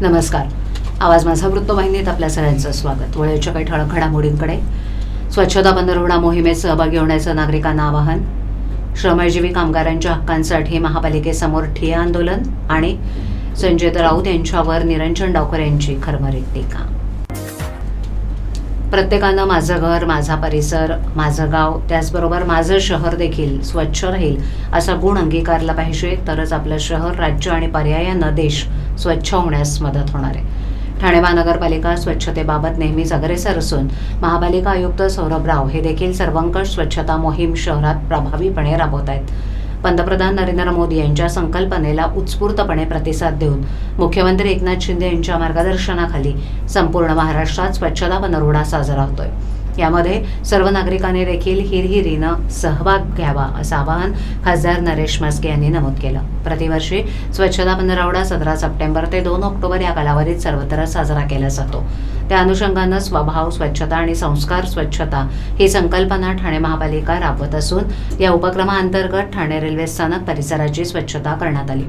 नमस्कार. आवाज माझा वृत्तवाहिनीत आपल्या सगळ्यांचं स्वागत. वेळेच्या काही ठळक घडामोडींकडे. स्वच्छता पंधरवडा मोहिमेत सहभागी होण्याचं नागरिकांना आवाहन. श्रमजीवी कामगारांच्या हक्कांसाठी महापालिकेसमोर ठिय्या आंदोलन आणि संजय राऊत यांच्यावर निरंजन डावकर यांची खरमरीत टीका. प्रत्येकानं माझं घर माझा परिसर माझं गाव त्याचबरोबर माझं शहर देखील स्वच्छ राहील असा गुण अंगीकारला पाहिजे. तरच आपलं शहर राज्य आणि पर्यायानं देश स्वच्छ होण्यास मदत होणार आहे. ठाणे महानगरपालिका स्वच्छतेबाबत नेहमीच अग्रेसर असून महापालिका आयुक्त सौरभ राव हे देखील सर्वंकष स्वच्छता मोहीम शहरात प्रभावीपणे राबवत आहेत. पंतप्रधान नरेंद्र मोदी यांच्या संकल्पनेला उत्स्फूर्तपणे प्रतिसाद देऊन मुख्यमंत्री एकनाथ शिंदे यांच्या मार्गदर्शनाखाली संपूर्ण महाराष्ट्रात स्वच्छता पंधरवडा साजरा होतोय. यामध्ये सर्व नागरिकांनी देखील हिरहिरीनं सहभाग घ्यावा असं आवाहन खासदार नरेश मस्के यांनी नमूद केलं. प्रतिवर्षी स्वच्छता पंधरवडा सतरा सप्टेंबर ते दोन ऑक्टोबर या कालावधीत सर्वत्र साजरा केला जातो. त्या अनुषंगानं स्वभाव स्वच्छता आणि संस्कार स्वच्छता ही संकल्पना ठाणे महापालिका राबवत असून या उपक्रमाअंतर्गत ठाणे रेल्वे स्थानक परिसराची स्वच्छता करण्यात आली.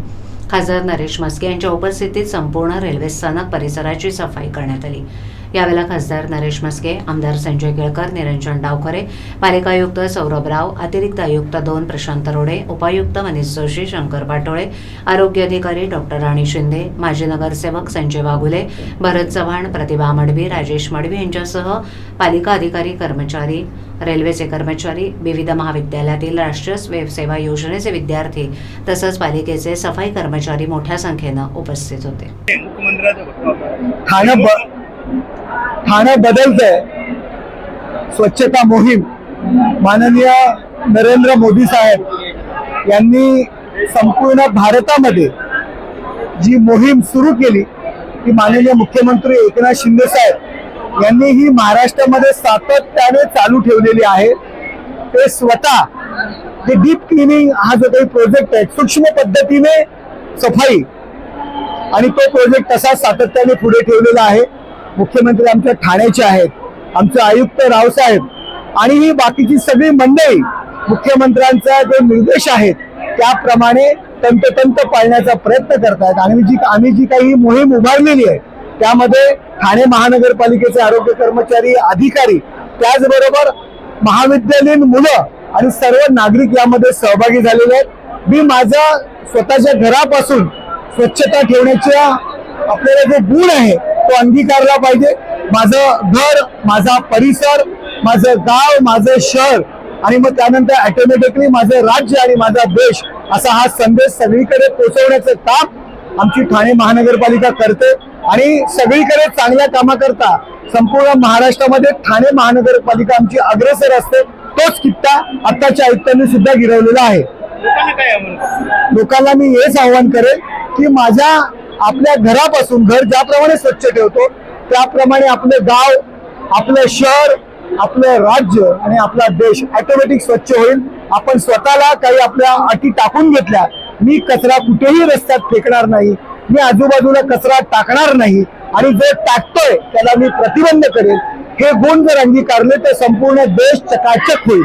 खासदार नरेश म्हस्के यांच्या उपस्थितीत संपूर्ण रेल्वे स्थानक परिसराची सफाई करण्यात आली. यावेळेला खासदार नरेश मस्के आमदार संजय केळकर निरंजन डावखरे पालिका आयुक्त सौरभ राव अतिरिक्त आयुक्त दोन प्रशांत रोडे उपायुक्त मनीष जोशी शंकर पाटोळे आरोग्य अधिकारी डॉक्टर राणी शिंदे माजी नगरसेवक संजय वाघुले भरत चव्हाण प्रतिभा मडवी राजेश मडवी यांच्यासह पालिका अधिकारी कर्मचारी रेल्वेचे कर्मचारी विविध महाविद्यालयातील राष्ट्रीय स्वयंसेवा योजनेचे विद्यार्थी तसंच पालिकेचे सफाई कर्मचारी मोठ्या संख्येनं उपस्थित होते. ठाणं ब आहे बदलतंय. स्वच्छता मोहीम. माननीय नरेंद्र मोदी साहेब यांनी संपूर्ण भारतामध्ये जी मोहीम सुरू केली ती माननीय मुख्यमंत्री एकनाथ शिंदे साहेब यांनी ही महाराष्ट्रामध्ये सातत्याने चालू ठेवलेली आहे. ते स्वतः जे डीप क्लिनिंग हा जो काही प्रोजेक्ट आहे सूक्ष्म पद्धतीने सफाई आणि तो प्रोजेक्ट तसा सातत्याने पुढे ठेवलेला आहे. मुख्यमंत्री आमच्या ठाण्याचे आहेत आमचे आयुक्त रावसाहेब आणि ही बाकीची सगळी मंडळी मुख्यमंत्र्यांचा जे निर्देश आहेत त्याप्रमाणे तंतोतंत पाळण्याचा प्रयत्न करतायत. आणि जी आम्ही जी काही मोहीम उभारलेली आहे त्यामध्ये ठाणे महानगरपालिकेचे आरोग्य कर्मचारी अधिकारी त्याचबरोबर महाविद्यालयीन मुलं आणि सर्व नागरिक यामध्ये सहभागी झालेले आहेत. मी माझा स्वतःच्या घरापासून स्वच्छता ठेवण्याच्या आपल्याला जो गुण आहे तो अंगीकारला पाहिजे. माझं घर माझा परिसर माझं गाव माझं शहर आणि मग त्यानंतर ऑटोमॅटिकली माझं राज्य आणि माझा देश असा हा संदेश सगळीकडे पोहोचवण्याचं काम आमची ठाणे महानगरपालिका करते. आणि सगळीकडे चांगल्या कामाकरता संपूर्ण महाराष्ट्रामध्ये ठाणे महानगरपालिका आमची अग्रेसर असते. तोच कित्ता आत्ताच्या आयुक्तांनी सुद्धा गिरवलेला आहे. लोकांना मी हेच आव्हान करेन की माझ्या आपल्या घरापासून घर ज्याप्रमाणे स्वच्छ ठेवतो त्याप्रमाणे आपलं गाव आपलं शहर आपलं राज्य आणि आपला देश ऑटोमॅटिक स्वच्छ होईल. आपण स्वतःला काही आपल्या अटी टाकून घेतल्या मी कचरा कुठेही रस्त्यात फेकणार नाही मी आजूबाजूला कचरा टाकणार नाही आणि जो टाकतोय त्याला मी प्रतिबंध करेन हे गुण जर अंगीकारले तर संपूर्ण देश चकाचक होईल.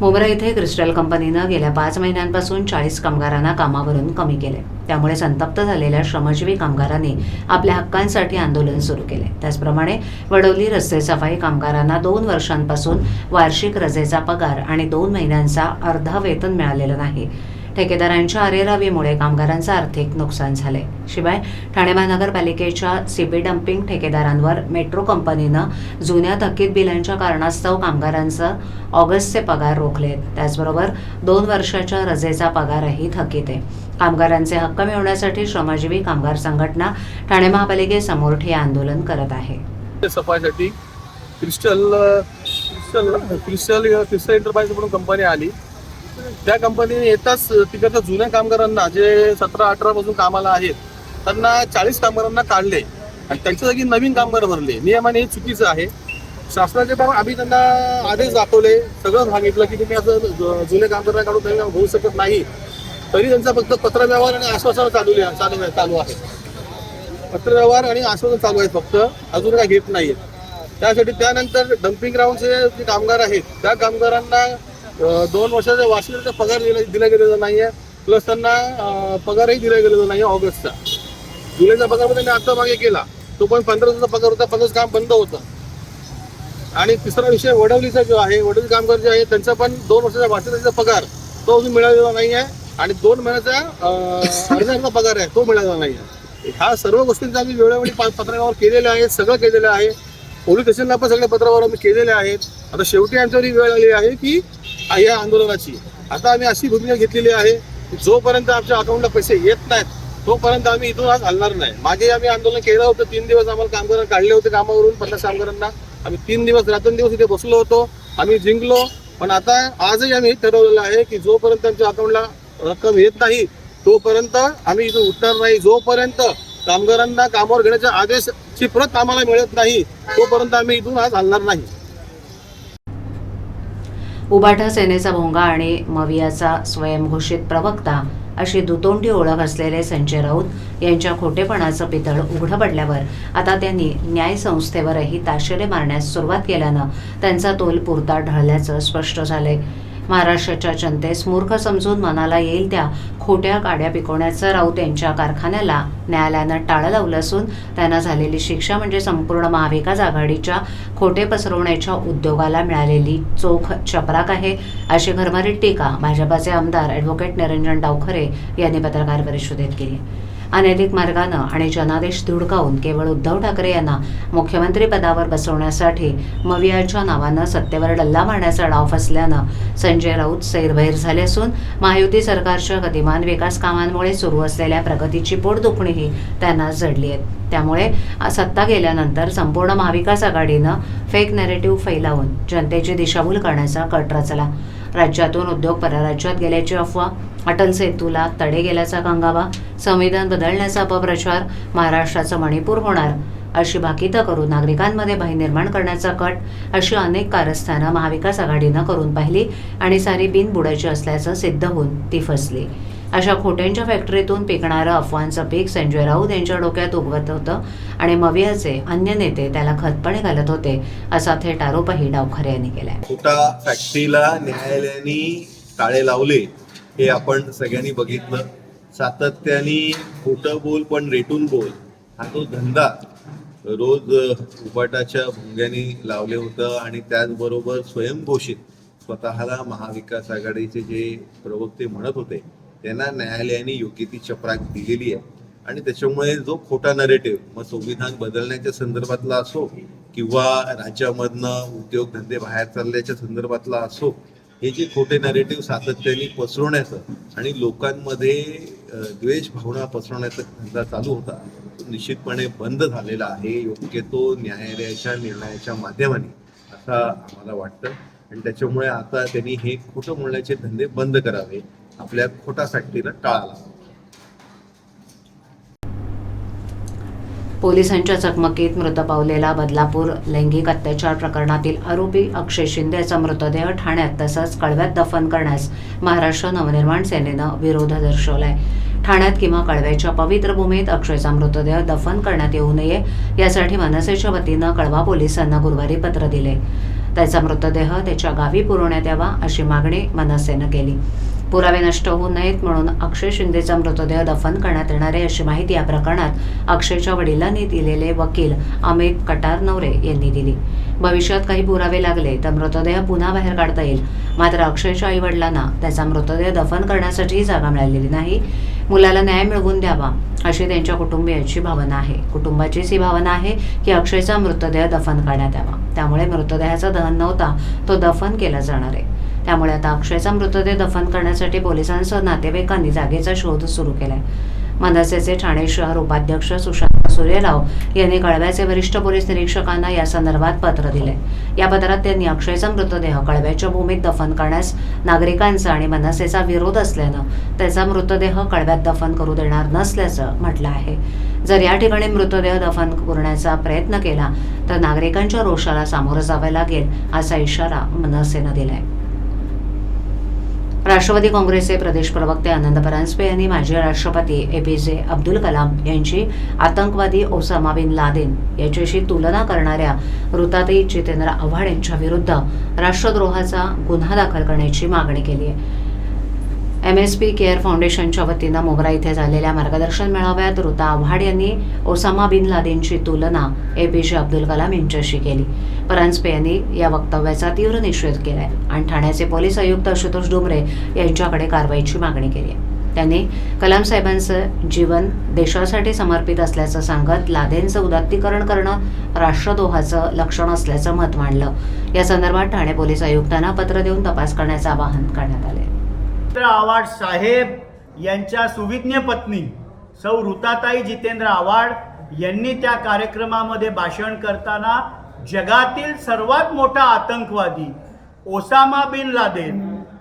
मुंब्रा येथे क्रिस्टल कंपनीनं गेल्या पाच महिन्यांपासून चाळीस कामगारांना कामावरून कमी केले त्यामुळे संतप्त झालेल्या श्रमजीवी कामगारांनी आपल्या हक्कांसाठी आंदोलन सुरू केले त्याचप्रमाणे वडवली रस्ते सफाई कामगारांना दोन वर्षांपासून वार्षिक रजेचा पगार आणि दोन महिन्यांचा अर्धा वेतन मिळालेलं नाही. ठेकेदारांच्या अरेरावीमुळे कामगारांचं आर्थिक नुकसान झाले शिवाय ठाणे महानगरपालिकेच्या सीबी डम्पिंग ठेकेदारांवर मेट्रो कंपनीनं जुन्या थकीत बिलांच्या कारणास्तव कामगारांचं ऑगस्टचे पगार रोखलेत. त्याचबरोबर दोन वर्षाच्या रजेचा पगारही थकीत आहे. कामगारांचे हक्क मिळवण्यासाठी श्रमजीवी कामगार संघटना ठाणे महापालिकेसमोर ठे आंदोलन करत आहे. सफाईसाठी crystal crystal crystal crystal enterprise म्हणून कंपनी आली. त्या कंपनीने येताच तिकडच्या जुन्या कामगारांना जे सतरा अठरा पासून कामाला आहेत त्यांना चाळीस कामगारांना काढले. आणि त्यांच्या जागी नवीन कामगार भरले. नियमाने हे चुकीचं आहे. शासनाचे पण आम्ही त्यांना आदेश दाखवले. सगळं सांगितलं की तुम्ही असं जुन्या कामगारांना काढून त्यांना होऊ शकत नाही. तरी त्यांचा फक्त पत्रव्यवहार आणि आश्वासन चालू चालू आहे चालू आहे. पत्रव्यवहार आणि आश्वासन चालू आहेत फक्त. अजून काय घेत नाहीये त्यासाठी त्यानंतर डम्पिंग ग्राउंडचे जे कामगार आहेत त्या कामगारांना दोन वर्षाचा वार्षिक पगार दिला दिला गेलेला नाहीये. प्लस त्यांना पगारही दिला गेलेला नाही ऑगस्टचा. जुलैचा पगार पण त्यांनी आता मागे केला. तो पण पंधरा दिवसाचा पगार होता पंधरा काम बंद होतं. आणि तिसरा विषय वडवलीचा जो आहे वडवली कामगार जे आहे त्यांचा पण दोन वर्षाचा वाचण्याचा पगार तो अजून मिळालेला नाही आहे आणि दोन महिन्याचा अं, अर्जाचा पगार आहे तो मिळालेला नाही आहे ह्या सर्व गोष्टींचा आम्ही वेळोवेळी पत्रकावर केलेलं आहे सगळं केलेलं आहे. पोलीस स्टेशनला पण सगळ्या पत्रावर आम्ही केलेले आहेत. आता शेवटी आमच्यावर ही वेळ आली आहे की या आंदोलनाची. आता आम्ही अशी भूमिका घेतलेली आहे की जोपर्यंत आमच्या अकाउंटला पैसे येत नाहीत तोपर्यंत आम्ही इथून आज हलणार नाही. मागे आम्ही आंदोलन केलं होतं तीन दिवस आम्हाला कामगार काढले होते कामावरून पन्नास कामगारांना. आम्ही तीन दिवस रात्रंदिवस इथे बसलो होतो. आम्ही जिंकलो. पण आता आजही आम्ही ठरवलेलं आहे की जोपर्यंत आमच्या अकाउंटला रक्कम येत नाही तोपर्यंत आम्ही इथून उठणार नाही. जोपर्यंत कामगारांना कामावर घेण्याच्या आदेशची प्रत आम्हाला मिळत नाही तोपर्यंत आम्ही इथून आज हलणार नाही. उबाठा सेनेचा भोंगा आणि मवियाचा स्वयंघोषित प्रवक्ता अशी दुतोंडी ओळख असलेले संजय राऊत यांच्या खोटेपणाचं पितळ उघडं पडल्यावर आता त्यांनी न्यायसंस्थेवरही ताशेरे मारण्यास सुरुवात केल्यानं त्यांचा तोल पुरता ढळल्याचं स्पष्ट झालंय. महाराष्ट्राच्या जनतेस मूर्ख समजून मनाला येईल त्या खोट्या काड्या पिकवण्याचं राऊत यांच्या कारखान्याला न्यायालयानं टाळं लावलं असून त्यांना झालेली शिक्षा म्हणजे संपूर्ण महाविकास आघाडीच्या खोटे पसरवण्याच्या उद्योगाला मिळालेली चोख चपराक आहे अशी घरभरीत टीका भाजपाचे आमदार ॲडव्होकेट निरंजन डावखरे यांनी पत्रकार परिषदेत केली. अनैतिक मार्गानं आणि जनादेश धुडकावून केवळ उद्धव ठाकरे यांना मुख्यमंत्रीपदावर बसवण्यासाठी मवियाच्या नावानं सत्तेवर डल्ला मारण्याचा डाव फसल्यानं संजय राऊत सैरभैर झाले असून महायुती सरकारच्या गतिमान विकास कामांमुळे सुरू असलेल्या प्रगतीची पोटदुखणीही त्यांना जडली आहेत. त्यामुळे सत्ता गेल्यानंतर संपूर्ण महाविकास आघाडीनं फेक नॅरेटिव्ह फैलावून जनतेची दिशाभूल करण्याचा कट रचला. राज्यातून उद्योग परराज्यात गेल्याची अफवा अटल सेतूला तडे गेल्याचा कंगावा संविधान बदलण्याचा अपप्रचार महाराष्ट्राचं मणिपूर होणार अशी भाकिता करून नागरिकांमध्ये भय निर्माण करण्याचा कट अशी अनेक कारस्थानं महाविकास आघाडीनं करून पाहिली आणि सारी बिन बुडायची असल्याचं सिद्ध होऊन ती फसली. अशा खोट्यांच्या फॅक्टरीतून पिकणारं अफवांचं पीक संजय राऊत यांच्या डोक्यात उगवत होतं आणि मवियाचे अन्य नेते त्याला खतपणे घालत होते असा थेट आरोपही डावखरे यांनी केलाय. खोटा फॅक्टरीला न्यायालयाने ताळे लावले हे आपण सगळ्यांनी बघितलं. सातत्याने खोटं बोल पण रेटून बोल हा तो धंदा रोज उपाटाच्या भुंग्याने लावले होतं आणि त्याचबरोबर स्वयंघोषित स्वतःला महाविकास आघाडीचे जे प्रवक्ते म्हणत होते त्यांना न्यायालयाने योग्य ती चपराक दिलेली आहे. आणि त्याच्यामुळे जो खोटा नरेटिव्ह मग संविधान बदलण्याच्या संदर्भातला असो किंवा राज्यामधनं उद्योगधंदे बाहेर चालल्याच्या संदर्भातला असो हे जे खोटे नरेटिव्ह सातत्याने पसरवण्याचं आणि लोकांमध्ये द्वेष भावना पसरवण्याचा धंदा चालू होता तो निश्चितपणे बंद झालेला आहे. योग्य तो न्यायालयाच्या निर्णयाच्या माध्यमाने असं आम्हाला वाटतं. आणि त्याच्यामुळे आता त्यांनी हे खोटं बोलण्याचे धंदे बंद करावे. आपल्या खोटा फॅक्टरीला टाळा पोलिसांच्या चकमकीत मृत पावलेला बदलापूर लैंगिक अत्याचार प्रकरणातील आरोपी अक्षय शिंदे याचा मृतदेह ठाण्यात तसंच कळव्यात दफन करण्यास महाराष्ट्र नवनिर्माण सेनेनं विरोध दर्शवलाय. ठाण्यात किंवा कळव्याच्या पवित्र भूमीत अक्षयचा मृतदेह दफन करण्यात येऊ नये यासाठी मनसेच्या वतीनं कळवा पोलिसांना गुरुवारी पत्र दिले. त्याचा मृतदेह त्याच्या गावी पुरवण्यात यावा अशी मागणी मनसेनं केली. पुरावे नष्ट होऊ नयेत म्हणून अक्षय शिंदेचा मृतदेह दफन करण्यात येणार आहे अशी माहिती या प्रकरणात अक्षयच्या वडिलांनी दिलेले वकील अमित कटारनवरे यांनी दिली. भविष्यात काही पुरावे लागले तर मृतदेह पुन्हा बाहेर काढता येईल. मात्र अक्षयच्या आई वडिलांना त्याचा मृतदेह दफन करण्यासाठी जागा मिळालेली नाही. मुलाला न्याय मिळवून द्यावा अशी त्यांच्या कुटुंबियांची भावना आहे. कुटुंबाचीच ही भावना आहे की अक्षयचा मृतदेह दफन करण्यात यावा. त्यामुळे मृतदेहाचा दहन नव्हता तो दफन केला जाणार आहे. त्यामुळे आता अक्षयचा मृतदेह दफन करण्यासाठी पोलिसांसह नातेवाईकांनी जागेचा शोध सुरू केलाय. मनसेचे ठाणे शहर उपाध्यक्ष सुशांत सूर्यराव यांनी कळव्याचे वरिष्ठ पोलीस निरीक्षकांना या संदर्भात पत्र दिले या पत्रात त्यांनी अक्षयचा मृतदेह कळव्याच्या भूमीत दफन करण्यास नागरिकांचा आणि मनसेचा विरोध असल्यानं त्याचा मृतदेह कळव्यात दफन करू देणार नसल्याचं म्हटलं आहे. जर या ठिकाणी मृतदेह दफन करण्याचा प्रयत्न केला तर नागरिकांच्या रोषाला सामोरं जावं लागेल असा इशारा मनसेनं दिलाय. राष्ट्रवादी काँग्रेसचे प्रदेश प्रवक्ते आनंद परांजपे यांनी माजी राष्ट्रपती ए पी जे अब्दुल कलाम यांची आतंकवादी ओसामा बिन लादेन याच्याशी तुलना करणाऱ्या ऋताताई जितेंद्र आव्हाड यांच्या विरुद्ध राष्ट्रद्रोहाचा गुन्हा दाखल करण्याची मागणी केली आहे. एम एस पी केअर फाउंडेशनच्या वतीनं मोगरा इथे झालेल्या मार्गदर्शन मेळाव्यात ऋता आव्हाड यांनी ओसामा बिन लादेनची तुलना ए पी जे अब्दुल कलाम यांच्याशी केली. परांजपे यांनी या वक्तव्याचा तीव्र निषेध केलाय आणि ठाण्याचे पोलीस आयुक्त आशुतोष डुमरे यांच्याकडे कारवाईची मागणी केली आहे. त्यांनी कलाम साहेबांचं जीवन देशासाठी समर्पित असल्याचं सांगत लादेनचं उदात्तीकरण करणं राष्ट्रद्रोहाचं लक्षण असल्याचं मत मांडलं. या संदर्भात ठाणे पोलीस आयुक्तांना पत्र देऊन तपास करण्याचं आवाहन करण्यात आले जितेंद्र आव्हाड साहेब यांच्या सुविज्ञ पत्नी सौ ऋताताई जितेंद्र आव्हाड यांनी त्या कार्यक्रमामध्ये भाषण करताना जगातील सर्वात मोठा आतंकवादी ओसामा बिन लादेन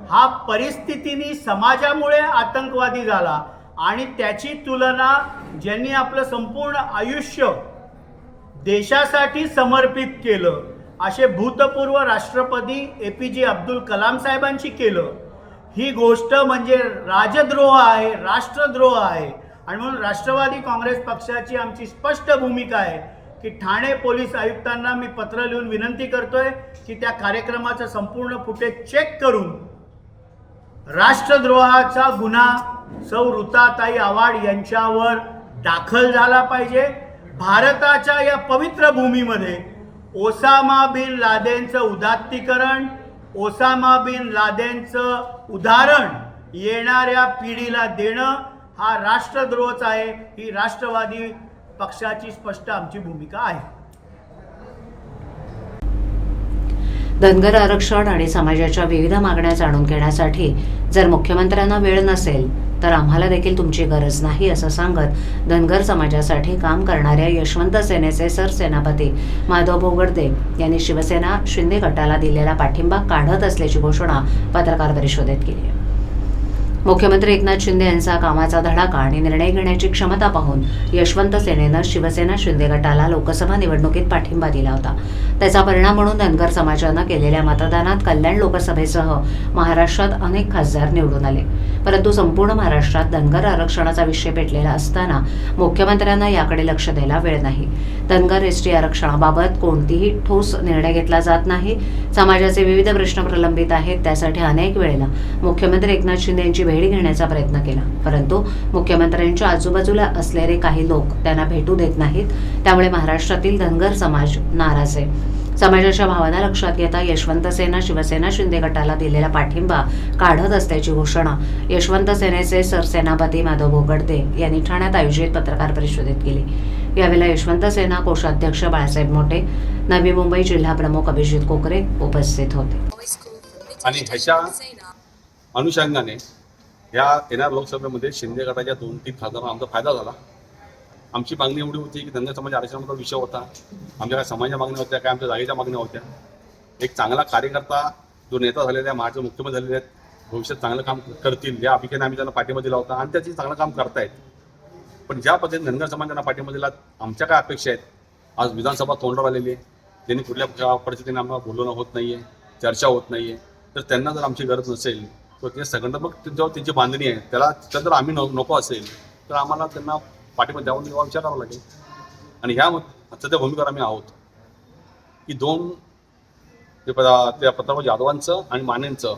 हा परिस्थितीने समाजामुळे आतंकवादी झाला आणि त्याची तुलना ज्यांनी आपलं संपूर्ण आयुष्य देशासाठी समर्पित केलं असे भूतपूर्व राष्ट्रपती ए पी जे अब्दुल कलाम साहेबांशी केलं ही गोष्ट म्हणजे राजद्रोह आहे राष्ट्रद्रोह आहे. आणि म्हणून राष्ट्रवादी काँग्रेस पक्षाची आमची स्पष्ट भूमिका आहे की ठाणे पोलीस आयुक्तांना मी पत्र लिहून विनंती करतोय की त्या कार्यक्रमाचं संपूर्ण फुटेज चेक करून राष्ट्रद्रोहाचा गुन्हा सौ ऋताताई आव्हाड यांच्यावर दाखल झाला पाहिजे. भारताच्या या पवित्र भूमीमध्ये ओसामा बिन लादेनचं उदात्तीकरण ओसामा बिन लादेनचं उदाहरण येणाऱ्या पिढीला देणं हा राष्ट्रद्रोहच आहे ही राष्ट्रवादी पक्षाची स्पष्ट आमची भूमिका आहे. धनगर आरक्षण आणि समाजाच्या विविध मागण्या जाणून घेण्यासाठी जर मुख्यमंत्र्यांना वेळ नसेल तर आम्हाला देखील तुमची गरज नाही असं सांगत धनगर समाजासाठी काम करणाऱ्या यशवंत सेनेचे सरसेनापती माधव बोगडदे यांनी शिवसेना शिंदे गटाला दिलेला पाठिंबा काढत असल्याची घोषणा पत्रकार परिषदेत केली आहे. मुख्यमंत्री एकनाथ शिंदे यांचा कामाचा धडाका आणि निर्णय घेण्याची क्षमता पाहून यशवंत सेनेनं शिवसेना शिंदे गटाला लोकसभा निवडणुकीत पाठिंबा दिला होता. त्याचा परिणाम म्हणून धनगर समाजानं केलेल्या मतदानात कल्याण लोकसभेसह महाराष्ट्रात अनेक खासदार निवडून आले. परंतु संपूर्ण महाराष्ट्रात धनगर आरक्षणाचा विषय पेटलेला असताना मुख्यमंत्र्यांना याकडे लक्ष द्यायला वेळ नाही. धनगर एस टी आरक्षणाबाबत कोणतीही ठोस निर्णय घेतला जात नाही. समाजाचे विविध प्रश्न प्रलंबित आहेत त्यासाठी अनेक वेळेला मुख्यमंत्री एकनाथ शिंदे यांची भेट घेण्याचा प्रयत्न केला. परंतु मुख्यमंत्र्यांच्या आजूबाजूला असलेले काही लोक त्यांना भेटू देत नाहीत. त्यामुळे महाराष्ट्रातील धनगर समाज नाराज आहे. समाजाच्या भावना लक्षात घेता यशवंत सेना शिवसेना शिंदे गटाला दिलेला पाठिंबा काढत असल्याची घोषणा. यशवंत सेनेचे सरसेनापती माधव बोगडदे यांनी ठाण्यात आयोजित पत्रकार परिषदेत केली. यावेळेला यशवंत सेना कोषाध्यक्ष बाळासाहेब मोठे नवी मुंबई जिल्हा प्रमुख अभिजित कोकरे उपस्थित होते. आणि ह्याच्या अनुषंगाने ह्या येणाऱ्या लोकसभेमध्ये शिंदे गटाच्या दोन तीन खासदारांना आमचा फायदा झाला. आमची मागणी एवढी होती की धनगर समाज आरक्षणाचा विषय होता. आमच्या काय समाजाच्या मागण्या होत्या काय आमच्या जागेच्या मागण्या होत्या. एक चांगला कार्यकर्ता जो नेता झालेला आहे महाराष्ट्र मुख्यमंत्री झालेले आहेत भविष्यात चांगलं काम करतील. या अभिकेने आम्ही त्यांना पाठिंबा दिला होता आणि त्याची चांगलं काम करतायत. पण ज्या पद्धतीने धनगर समाजांना पाठिंबा दिला आमच्या काय अपेक्षा आहेत? आज विधानसभा तोंडावर आलेली आहे. त्यांनी कुठल्या परिस्थितीने आम्हाला बोलवणं होत नाही आहे चर्चा होत नाही आहे तर त्यांना जर आमची गरज नसेल तर ते संघटनात्मक त्यांच्यावर त्यांची बांधणी आहे. त्याला तर जर आम्ही न- नको असेल तर आम्हाला त्यांना पाठिंबा द्यावा किंवा विचार लागेल. आणि ह्या सध्या भूमिकेवर आम्ही आहोत. की दोन ते पदा- त्या प्रताप जाधवांचं आणि मानेंचं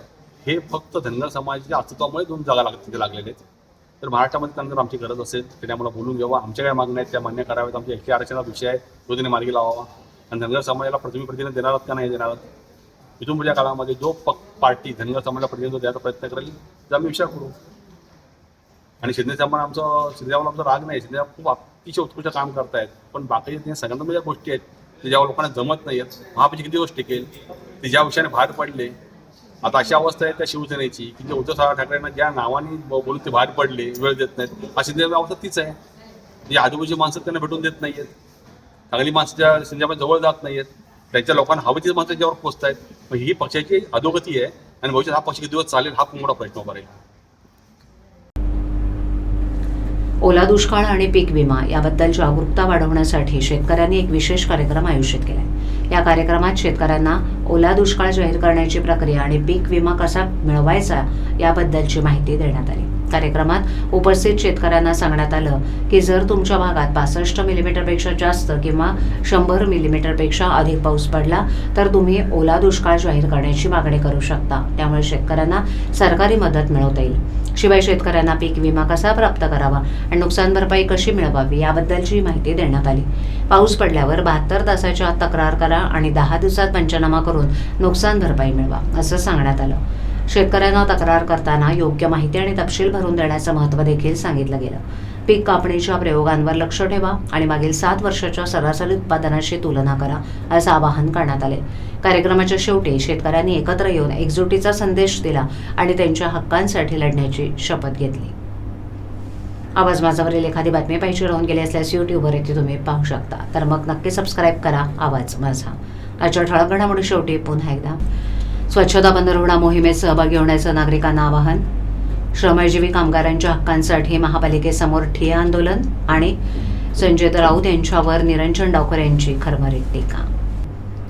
हे फक्त धनगर समाजाच्या अस्तित्वामुळे दोन जागा लाग तिथे लागलेले आहेत. तर महाराष्ट्रामध्ये त्यांना जर आमची गरज असेल तर त्यांनी आम्हाला बोलून घ्यावा. आमच्या काय मागण्या आहेत त्या मान्य कराव्यात. आमच्या एकशे आरक्षणाचा विषय आहे तो तिने मार्गी लावावा. आणि धनगर समाजाला प्रतिनिधी प्रतिनिधी देणार का नाही देणार इथून पुढच्या काळामध्ये जो पक पार्टी धनगर समाजाला प्रतिनिधित्व द्यायचा प्रयत्न करेल तर आम्ही विचार करू. आणि शिंदे साहेबांना आमचं शिंदे साहेबांना आमचा राग नाही. शिंदे खूप अतिशय उत्कृष्ट काम करतायत. पण बाकीच्या सगळ्यांना ज्या गोष्टी आहेत ते ज्या लोकांना जमत नाही आहेत महापाची किती गोष्ट टिकेल ते ज्या विषयाने बाहेर पडले. आता अशी अवस्था आहे त्या शिवसेनेची की जे उद्धव साहेब ठाकरेंना ज्या नावाने बोलून ते बाहेर पडले वेळ देत नाहीत. अशी शिंदे अवस्था तीच आहे. जी आजूबाजूची माणसं त्यांना भेटून देत नाहीयेत. चांगली माणसं त्या शिंदेमध्ये जवळ जात नाहीयेत. त्यांच्या लोकांना हवी तीच माणसं त्याच्यावर पोचत आहेत ही पक्षाची अधोगती आहे आणि भविष्यात हा पक्ष किती दिवस चालेल हा खूप मोठा प्रश्न उभा राहील. ओला दुष्काळ आणि पीक विमा याबद्दल जागरूकता वाढवण्यासाठी शेतकऱ्यांनी एक विशेष कार्यक्रम आयोजित केला आहे या कार्यक्रमात शेतकऱ्यांना ओला दुष्काळ जाहीर करण्याची प्रक्रिया आणि पीक विमा कसा मिळवायचा याबद्दलची माहिती देण्यात आली. कार्यक्रमात उपस्थित शेतकऱ्यांना सांगण्यात आलं की जर तुमच्या भागात पासष्ट मिलीमीटरपेक्षा जास्त किंवा शंभर मिलीमीटरपेक्षा अधिक पाऊस पडला तर तुम्ही ओला दुष्काळ जाहीर करण्याची मागणी करू शकता. त्यामुळे शेतकऱ्यांना सरकारी मदत मिळवता येईल. शिवाय शेतकऱ्यांना पीक विमा कसा प्राप्त करावा आणि नुकसान भरपाई कशी मिळवावी याबद्दलची माहिती देण्यात आली. पाऊस पडल्यावर बहात्तर तासाच्या तक्रार करा आणि दहा दिवसात पंचनामा करून नुकसान भरपाई मिळवा असं सांगण्यात आलं. शेतकऱ्यांना तक्रार करताना योग्य माहिती आणि तपशील भरून देण्याचं महत्त्व देखील सांगितलं गेलं. पीक कापणीच्या प्रयोगांवर लक्ष ठेवा आणि मागील सात वर्षाच्या सरासरी उत्पादनाशी तुलना करा असं आवाहन करण्यात आले. कार्यक्रमाच्या शेवटी शेतकऱ्यांनी एकत्र येऊन एकजुटीचा संदेश दिला आणि त्यांच्या हक्कांसाठी लढण्याची शपथ घेतली. आवाज माझावरील एखादी बातमी पाहिजे राहून गेली असल्यास यूट्यूबवर येथे तुम्ही पाहू शकता. तर मग नक्की सबस्क्राईब करा आवाज माझा. आजच्या ठळक घडामोडी शेवटी पुन्हा एकदा. स्वच्छता पंधरवडा मोहिमेत सहभागी होण्याचं नागरिकांना आवाहन. श्रमजीवी कामगारांच्या हक्कांसाठी महापालिकेसमोर ठिय्या आंदोलन आणि संजय राऊत यांच्यावर निरंजन डावकर यांची खरमरीत टीका.